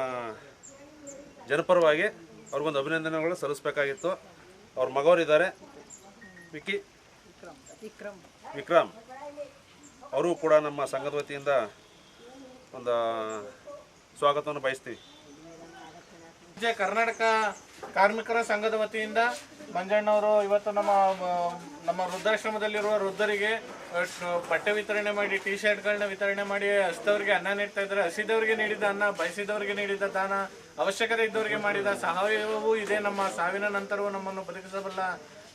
ಜನಪರವಾಗಿ ಅವ್ರಿಗೊಂದು ಅಭಿನಂದನೆಗಳು ಸಲ್ಲಿಸ್ಬೇಕಾಗಿತ್ತು. ಅವ್ರ ಮಗವರಿದ್ದಾರೆ ವಿಕಿ ವಿಕ್ರಮ್. ವಿಕ್ರಮ್. ಅವರು ಕೂಡ ನಮ್ಮ ಸಂಘದ ವತಿಯಿಂದ ಒಂದು ಸ್ವಾಗತವನ್ನು ಬಯಸ್ತೀವಿ. ಕರ್ನಾಟಕ ಕಾರ್ಮಿಕರ ಸಂಘದ ವತಿಯಿಂದ ಮಂಜಣ್ಣವರು ಇವತ್ತು ನಮ್ಮ ನಮ್ಮ ವೃದ್ಧಾಶ್ರಮದಲ್ಲಿರುವ ವೃದ್ಧರಿಗೆ ಬಟ್ಟೆ ವಿತರಣೆ ಮಾಡಿ ಟಿ ಶರ್ಟ್ಗಳನ್ನ ವಿತರಣೆ ಮಾಡಿ ಹಸಿದವ್ರಿಗೆ ಅನ್ನ ನೀಡ್ತಾ ಇದ್ದಾರೆ. ಹಸಿದವರಿಗೆ ನೀಡಿದ ಅನ್ನ, ಬಯಸಿದವರಿಗೆ ನೀಡಿದ ದಾನ, ಅವಶ್ಯಕತೆ ಇದ್ದವರಿಗೆ ಮಾಡಿದ ಸಹಾಯವೂ ಇದೆ. ನಮ್ಮ ಸಾವಿನ ನಂತರವೂ ನಮ್ಮನ್ನು ಬದುಕಿಸಬಲ್ಲ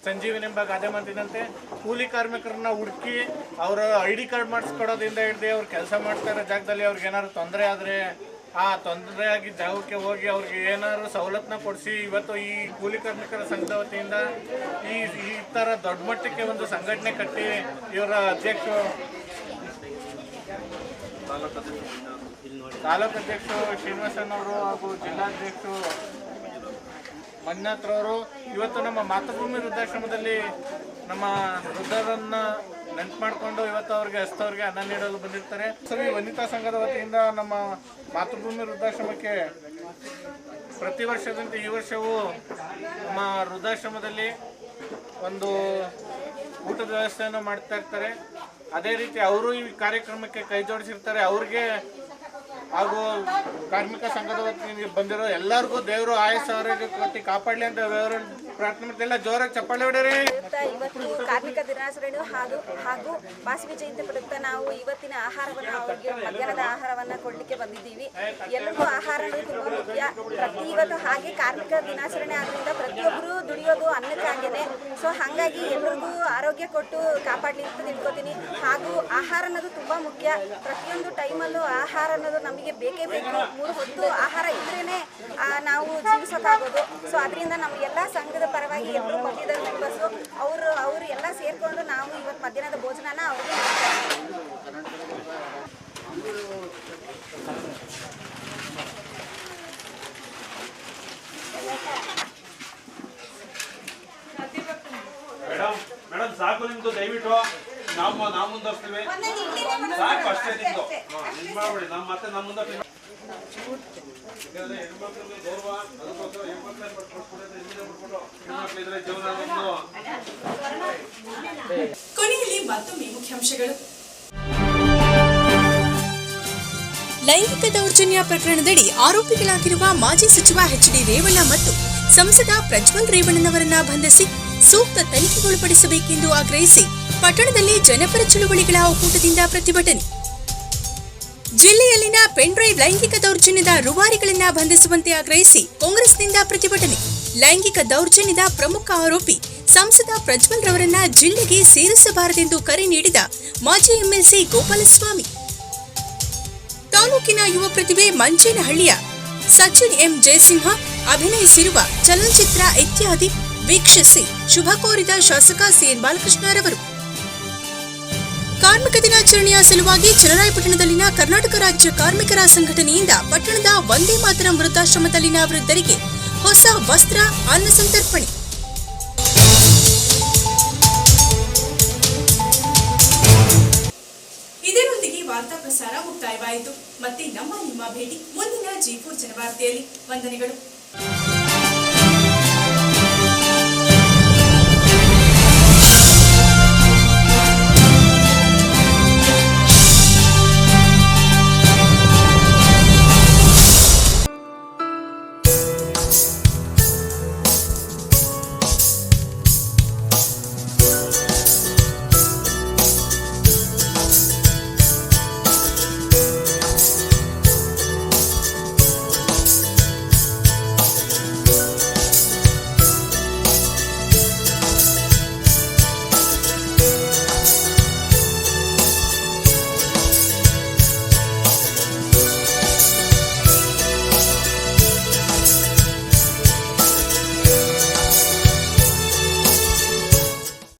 ಸಂಜೀವಿನಿ ಎಂಬ ಗಾದೆ ಮಾತಿನಂತೆ ಕೂಲಿ ಕಾರ್ಮಿಕರನ್ನ ಹುಡುಕಿ ಅವರ ಐ ಡಿ ಕಾರ್ಡ್ ಮಾಡಿಸ್ಕೊಡೋದ್ರಿಂದ ಹಿಡಿದು ಅವ್ರು ಕೆಲಸ ಮಾಡ್ತಾ ಇರೋ ಜಾಗದಲ್ಲಿ ಅವ್ರಿಗೆ ಏನಾದ್ರು ತೊಂದರೆ ಆದರೆ ಆ ತೊಂದರೆ ಆಗಿ ಜಾಗಕ್ಕೆ ಹೋಗಿ ಅವ್ರಿಗೆ ಏನಾದ್ರು ಸವಲತ್ತನ್ನ ಕೊಡಿಸಿ, ಇವತ್ತು ಈ ಕೂಲಿ ಕಾರ್ಮಿಕರ ಸಂಘದ ವತಿಯಿಂದ ಈ ಈ ಥರ ದೊಡ್ಡ ಮಟ್ಟಕ್ಕೆ ಒಂದು ಸಂಘಟನೆ ಕಟ್ಟಿ ಇವರ ಅಧ್ಯಕ್ಷರು ತಾಲೂಕು ಅಧ್ಯಕ್ಷರು ಶ್ರೀನಿವಾಸನ್ ಅವರು ಹಾಗೂ ಜಿಲ್ಲಾಧ್ಯಕ್ಷರು ಮಂಜುನಾಥ್ರವರು ಇವತ್ತು ನಮ್ಮ ಮಾತೃಭೂಮಿ ವೃದ್ಧಾಶ್ರಮದಲ್ಲಿ ನಮ್ಮ ವೃದ್ಧರನ್ನ ನೆನ್ಪು ಮಾಡಿಕೊಂಡು ಇವತ್ತು ಅವ್ರಿಗೆ ಹಸ್ತವ್ರಿಗೆ ಅನ್ನ ನೀಡಲು ಬಂದಿರ್ತಾರೆ. ಸರಿ, ವನಿತಾ ಸಂಘದ ವತಿಯಿಂದ ನಮ್ಮ ಮಾತೃಭೂಮಿ ವೃದ್ಧಾಶ್ರಮಕ್ಕೆ ಪ್ರತಿ ವರ್ಷದಂತೆ ಈ ವರ್ಷವೂ ನಮ್ಮ ವೃದ್ಧಾಶ್ರಮದಲ್ಲಿ ಒಂದು ಊಟದ ವ್ಯವಸ್ಥೆಯನ್ನು ಮಾಡ್ತಾ ಇರ್ತಾರೆ. ಅದೇ ರೀತಿ ಅವರು ಈ ಕಾರ್ಯಕ್ರಮಕ್ಕೆ ಕೈ ಜೋಡಿಸಿರ್ತಾರೆ. ಅವ್ರಿಗೆ ಹಾಗೂ ಕಾರ್ಮಿಕ ಸಂಘದ ವತಿಯಿಂದ ಬಂದಿರೋ ಎಲ್ಲರಿಗೂ ದೇವರು ಆಯಸ್ಸು ಆರೋಗ್ಯ ಕೊಟ್ಟು ಕಾಪಾಡಲಿ ಅಂತ ದೇವರ ಪ್ರಾರ್ಥನೆ ಮಾಡ್ತಿಲ್ಲ, ಜೋರಾಗಿ ಚಪ್ಪಾಳೆ ಹೊಡ್ರಿ ಇವತ್ತು ಕಾರ್ಮಿಕ ದಿನಾಚರಣೆ ಹಾಗೂ ಹಾಗೂ ವಾಸವಿ ಜಯಂತಿ ಪ್ರಯುಕ್ತ ನಾವು ಇವತ್ತಿನ ಆಹಾರವನ್ನು ಅವರಿಗೆ ಮಧ್ಯಾಹ್ನದ ಆಹಾರವನ್ನ ಕೊಡ್ಲಿಕ್ಕೆ ಬಂದಿದ್ದೀವಿ. ಎಲ್ಲರಿಗೂ ಆಹಾರ ತುಂಬಾ ಮುಖ್ಯ. ಪ್ರತಿ ಇವತ್ತು ಹಾಗೆ ಕಾರ್ಮಿಕ ದಿನಾಚರಣೆ ಆದ್ರಿಂದ ಪ್ರತಿಯೊಬ್ಬರು ದುಡಿಯೋದು ಅನ್ನಕ್ಕಾಗೇನೆ ಸೊ ಹಾಗಾಗಿ ಎಲ್ಲರಿಗೂ ಆರೋಗ್ಯ ಕೊಟ್ಟು ಕಾಪಾಡಲಿ ಅಂತ ತಿಳ್ಕೊತೀನಿ. ಹಾಗೂ ಆಹಾರ ಅನ್ನೋದು ತುಂಬಾ ಮುಖ್ಯ. ಪ್ರತಿಯೊಂದು ಟೈಮಲ್ಲೂ ಆಹಾರ ಅನ್ನೋದು ನಮಗೆ ಬೇಕೇ ಬೇಕು. ಮೂರು ಹೊತ್ತು ಆಹಾರ ಇದ್ರೇನೆ ನಾವು ಜೀವಿಸೋಕ್ಕಾಗೋದು ಸೊ ಅದರಿಂದ ನಮ್ಮ ಎಲ್ಲ ಸಂಘದ ಪರವಾಗಿ ಎಲ್ಲರೂ ಬಂದಿದ್ದಾರೆ ಮೆಂಬರ್ಸು ಅವರು ಅವರು ಎಲ್ಲ ಸೇರಿಕೊಂಡು ನಾವು ಇವತ್ತು ಮಧ್ಯಾಹ್ನದ ಭೋಜನನ ಅವ್ರಿಗೆ ಮಾಡ್ತಾ ಇದ್ದೀವಿ. ಮೇಡಮ್ ಮೇಡಮ್ ಸಾಕು ನಿಮ್ದು ದಯವಿಟ್ಟು ನಾವು ನಾವು ಮುಂದುವರ್ಸ್ತೀವಿ ಸಾಕು ಅಷ್ಟೇ ನಿಮ್ದು ನಮ್ಮ ಮತ್ತೆ ನಮ್ಮ ಮುಂದೆ ಹೆಣ್ಮಕ್ಳಿಗೆ ಗೌರವ ಅದಕ್ಕೋಸ್ಕರ ಹೆಣ್ಮಕ್ಳೇ ಹಿಂದೆ ಬಿಟ್ಬಿಟ್ಟು ಜೀವನ ಒಂದು ಕೊನೆಯಲ್ಲಿ ಮತ್ತೊಮ್ಮೆ ಮುಖ್ಯಾಂಶಗಳು. ಲೈಂಗಿಕ ದೌರ್ಜನ್ಯ ಪ್ರಕರಣದಡಿ ಆರೋಪಿಗಳಾಗಿರುವ ಮಾಜಿ ಸಚಿವ ಎಚ್ ಡಿ ರೇವಣ್ಣ ಮತ್ತು ಸಂಸದ ಪ್ರಜ್ವಲ್ ರೇವಣ್ಣನವರನ್ನ ಬಂಧಿಸಿ ಸೂಕ್ತ ತನಿಖೆಗೊಳಪಡಿಸಬೇಕೆಂದು ಆಗ್ರಹಿಸಿ ಪಟ್ಟಣದಲ್ಲಿ ಜನಪರ ಚಳುವಳಿಗಳ ಒಕ್ಕೂಟದಿಂದ ಪ್ರತಿಭಟನೆ. ಜಿಲ್ಲೆಯಲ್ಲಿನ ಪೆನ್ಡ್ರೈವ್ ಲೈಂಗಿಕ ದೌರ್ಜನ್ಯದ ರೂವಾರಿಗಳನ್ನ ಬಂಧಿಸುವಂತೆ ಆಗ್ರಹಿಸಿ ಕಾಂಗ್ರೆಸ್ನಿಂದ ಪ್ರತಿಭಟನೆ. ಲೈಂಗಿಕ ದೌರ್ಜನ್ಯದ ಪ್ರಮುಖ ಆರೋಪಿ ಸಂಸದ ಪ್ರಜ್ವಲ್ ರವರನ್ನ ಜಿಲ್ಲೆಗೆ ಸೇರಿಸಬಾರದೆಂದು ಕರೆ ನೀಡಿದ ಮಾಜಿ ಎಂಎಲ್ಸಿ ಗೋಪಾಲಸ್ವಾಮಿ. ತಾಲೂಕಿನ ಯುವ ಪ್ರತಿಭೆ ಮಂಚೇನಹಳ್ಳಿಯ ಸಚಿನ್ ಎಂ ಜಯಸಿಂಹ ಅಭಿನಯಿಸಿರುವ ಚಲನಚಿತ್ರ ಇತ್ಯಾದಿ ವೀಕ್ಷಿಸಿ ಶುಭ ಕೋರಿದ ಶಾಸಕ ಸಿಎನ್ ಬಾಲಕೃಷ್ಣರವರು. ಕಾರ್ಮಿಕ ದಿನಾಚರಣೆಯ ಸಲುವಾಗಿ ಚನ್ನರಾಯಪಟ್ಟಣದಲ್ಲಿನ ಕರ್ನಾಟಕ ರಾಜ್ಯ ಕಾರ್ಮಿಕರ ಸಂಘಟನೆಯಿಂದ ಪಟ್ಟಣದ ವಂದೇ ಮಾತರಂ ವೃದ್ಧಾಶ್ರಮದಲ್ಲಿನ ವೃದ್ಧರಿಗೆ ಹೊಸ ವಸ್ತ್ರ, ಅನ್ನ ಸಂತರ್ಪಣೆ. ಇದರೊಂದಿಗೆ ವಾರ್ತಾ ಪ್ರಸಾರ ಮುಕ್ತಾಯವಾಯಿತು. ಮತ್ತೆ ನಮ್ಮ ನಿಮ್ಮ ಭೇಟಿ ಮುಂದಿನ ಜೈಪುರ್ ಜನವಾರ್ತೆಯಲ್ಲಿ. ವಂದನೆಗಳು.